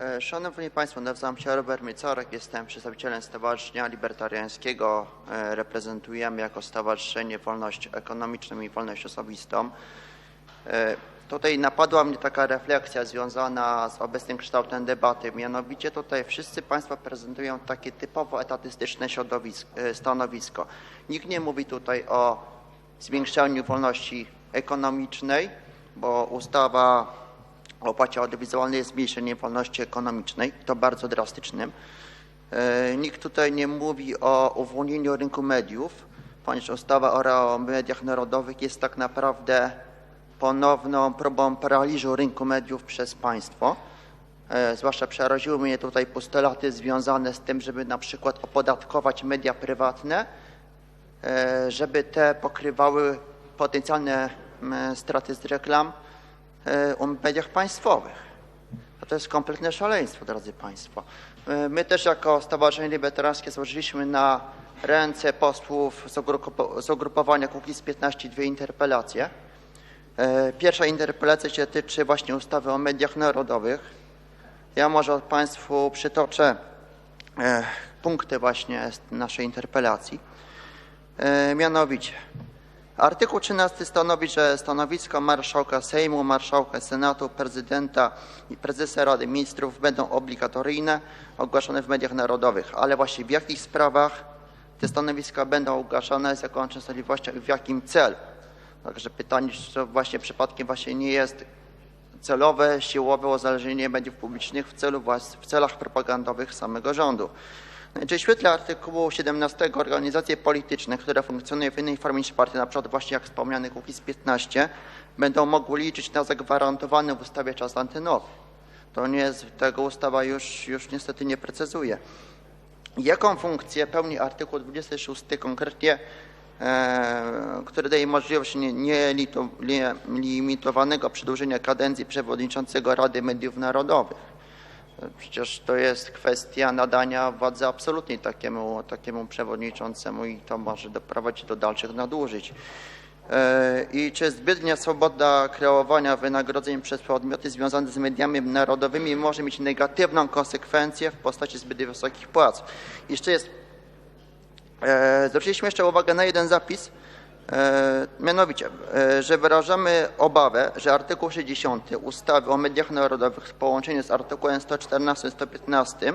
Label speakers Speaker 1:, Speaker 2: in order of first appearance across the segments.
Speaker 1: E, Szanowni Państwo, nazywam się Robert Miecorek, jestem przedstawicielem Stowarzyszenia Libertariańskiego. E, Reprezentujemy jako Stowarzyszenie Wolność Ekonomiczną i Wolność Osobistą. E, Tutaj napadła mnie taka refleksja związana z obecnym kształtem debaty. Mianowicie tutaj wszyscy Państwo prezentują takie typowo etatystyczne stanowisko. Nikt nie mówi tutaj o zwiększaniu wolności ekonomicznej, bo ustawa opłacie audiowizualnej jest zmniejszeniem wolności ekonomicznej, to bardzo drastycznym. E, Nikt tutaj nie mówi o uwolnieniu rynku mediów, ponieważ ustawa o mediach narodowych jest tak naprawdę ponowną próbą paraliżu rynku mediów przez państwo. E, Zwłaszcza przeraziły mnie tutaj postulaty związane z tym, żeby na przykład opodatkować media prywatne, e, żeby te pokrywały potencjalne m, straty z reklam e, u mediach państwowych. A to jest kompletne szaleństwo, drodzy Państwo. E, My też jako Stowarzyszenie Libertariańskie złożyliśmy na ręce posłów z ugrupo- z ugrupowania Kukiz 15 dwie interpelacje. E, Pierwsza interpelacja się tyczy właśnie ustawy o mediach narodowych. Ja może Państwu przytoczę punkty właśnie naszej interpelacji. Mianowicie, artykuł 13 stanowi, że stanowisko marszałka Sejmu, marszałka Senatu, prezydenta i prezesa Rady Ministrów będą obligatoryjne, ogłaszane w mediach narodowych. Ale właśnie w jakich sprawach te stanowiska będą ogłaszane, z jaką częstotliwością i w jakim celu? Także pytanie, czy to właśnie przypadkiem właśnie nie jest celowe, siłowe uzależnienie mediów publicznych w, celu, w celach propagandowych samego rządu. Czy w świetle artykułu 17 organizacje polityczne, które funkcjonują w innej formie niż partia, na przykład właśnie jak wspomniany Kukiz 15, będą mogły liczyć na zagwarantowany w ustawie czas antenowy. To nie jest, tego ustawa już, już niestety nie precyzuje. Jaką funkcję pełni artykuł 26 konkretnie, e, który daje możliwość nie- nielito- nielimitowanego przedłużenia kadencji przewodniczącego Rady Mediów Narodowych? Przecież to jest kwestia nadania władzy absolutnej takiemu, takiemu przewodniczącemu i to może doprowadzić do dalszych nadużyć. E, I czy zbytnia swoboda kreowania wynagrodzeń przez podmioty związane z mediami narodowymi może mieć negatywną konsekwencję w postaci zbyt wysokich płac? Jeszcze jest, e, zwróciliśmy jeszcze uwagę na jeden zapis, mianowicie, e, że wyrażamy obawę, że artykuł 60 ustawy o mediach narodowych w połączeniu z artykułem 114 i 115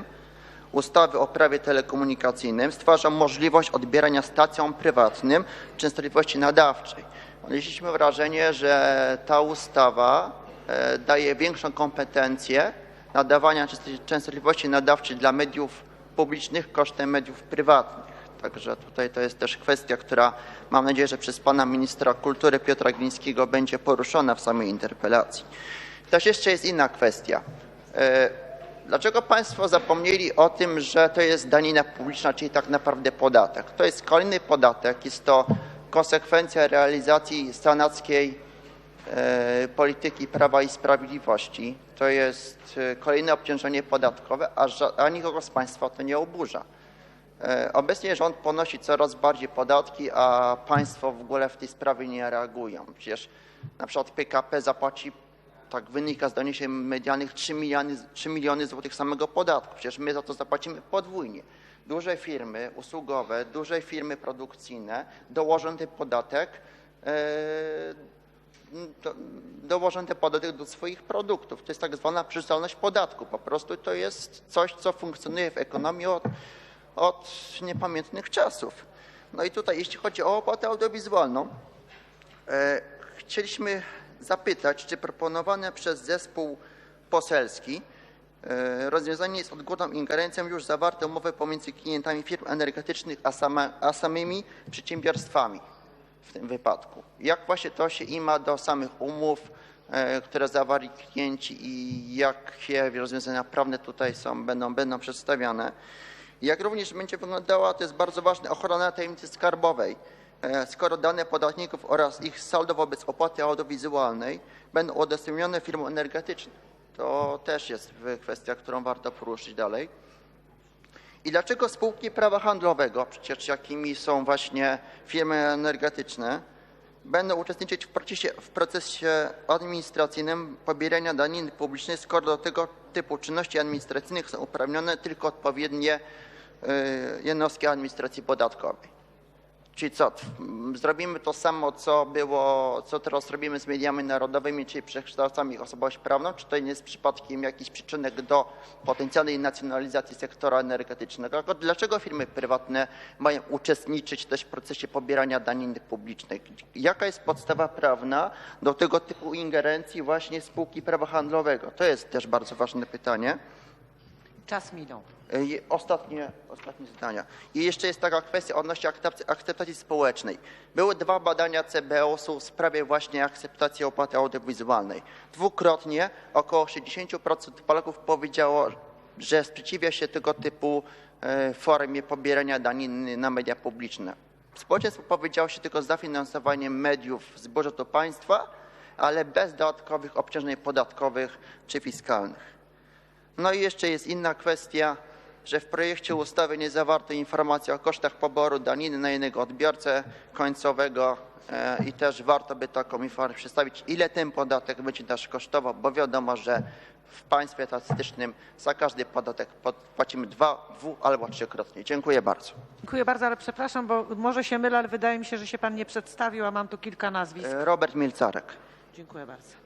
Speaker 1: ustawy o prawie telekomunikacyjnym stwarza możliwość odbierania stacjom prywatnym częstotliwości nadawczej. Odnieśliśmy wrażenie, że ta ustawa e, daje większą kompetencję nadawania często- częstotliwości nadawczej dla mediów publicznych kosztem mediów prywatnych. Także tutaj to jest też kwestia, która mam nadzieję, że przez pana ministra kultury Piotra Glińskiego będzie poruszona w samej interpelacji. Też jeszcze jest inna kwestia. E, Dlaczego Państwo zapomnieli o tym, że to jest danina publiczna, czyli tak naprawdę podatek? To jest kolejny podatek, jest to konsekwencja realizacji stanackiej e, polityki Prawa i Sprawiedliwości. To jest e, kolejne obciążenie podatkowe, a, a nikogo z Państwa to nie oburza. E, Obecnie rząd ponosi coraz bardziej podatki, a państwo w ogóle w tej sprawie nie reagują. Przecież na przykład PKP zapłaci, tak wynika z doniesień medialnych, 3 miliony, 3 miliony złotych samego podatku. Przecież my za to zapłacimy podwójnie. Duże firmy usługowe, duże firmy produkcyjne dołożą ten podatek, e, do, dołożą ten podatek do swoich produktów. To jest tak zwana przystępność podatku. Po prostu to jest coś, co funkcjonuje w ekonomii od, od niepamiętnych czasów. No i tutaj, jeśli chodzi o opłatę audiowizualną, e, chcieliśmy zapytać, czy proponowane przez zespół poselski e, rozwiązanie jest odgórną ingerencją już zawarte umowy pomiędzy klientami firm energetycznych a, same, a samymi przedsiębiorstwami w tym wypadku. Jak właśnie to się ima do samych umów, e, które zawarli klienci i jakie rozwiązania prawne tutaj są, będą, będą przedstawiane. Jak również będzie wyglądała, to jest bardzo ważne, ochrona tajemnicy skarbowej. E, Skoro dane podatników oraz ich saldo wobec opłaty audiowizualnej będą udostępnione firmom energetycznym, to też jest kwestia, którą warto poruszyć dalej. I dlaczego spółki prawa handlowego, przecież jakimi są właśnie firmy energetyczne, będą uczestniczyć w procesie, w procesie administracyjnym pobierania daniny publicznej, skoro do tego typu czynności administracyjnych są uprawnione tylko odpowiednie y, jednostki administracji podatkowej. Czyli co, zrobimy to samo, co było, co teraz robimy z mediami narodowymi, czyli przekształcamy ich osobowość prawną, czy to nie jest przypadkiem jakiś przyczynek do potencjalnej nacjonalizacji sektora energetycznego? Dlaczego firmy prywatne mają uczestniczyć też w procesie pobierania daniny publicznej? Jaka jest podstawa prawna do tego typu ingerencji właśnie spółki prawa handlowego? To jest też bardzo ważne pytanie.
Speaker 2: Czas minął.
Speaker 1: I Ostatnie, ostatnie zdania. I jeszcze jest taka kwestia odnośnie akceptacji, akceptacji społecznej. Były dwa badania CBOS-u w sprawie właśnie akceptacji opłaty audiowizualnej. Dwukrotnie około 60% Polaków powiedziało, że sprzeciwia się tego typu e, formie pobierania daniny na media publiczne. Społeczeństwo powiedziało się tylko za finansowaniem mediów z budżetu państwa, ale bez dodatkowych obciążeń podatkowych czy fiskalnych. No i jeszcze jest inna kwestia, że w projekcie ustawy nie zawarto informacji o kosztach poboru daniny na jednego odbiorcę końcowego e, i też warto by taką informację przedstawić, ile ten podatek będzie też kosztował, bo wiadomo, że w państwie statystycznym za każdy podatek pod- płacimy dwa, dwu albo trzykrotnie. Dziękuję bardzo.
Speaker 2: Dziękuję bardzo, ale przepraszam, bo może się mylę, ale wydaje mi się, że się pan nie przedstawił, a mam tu kilka nazwisk.
Speaker 1: E, Robert Milcarek.
Speaker 2: Dziękuję bardzo.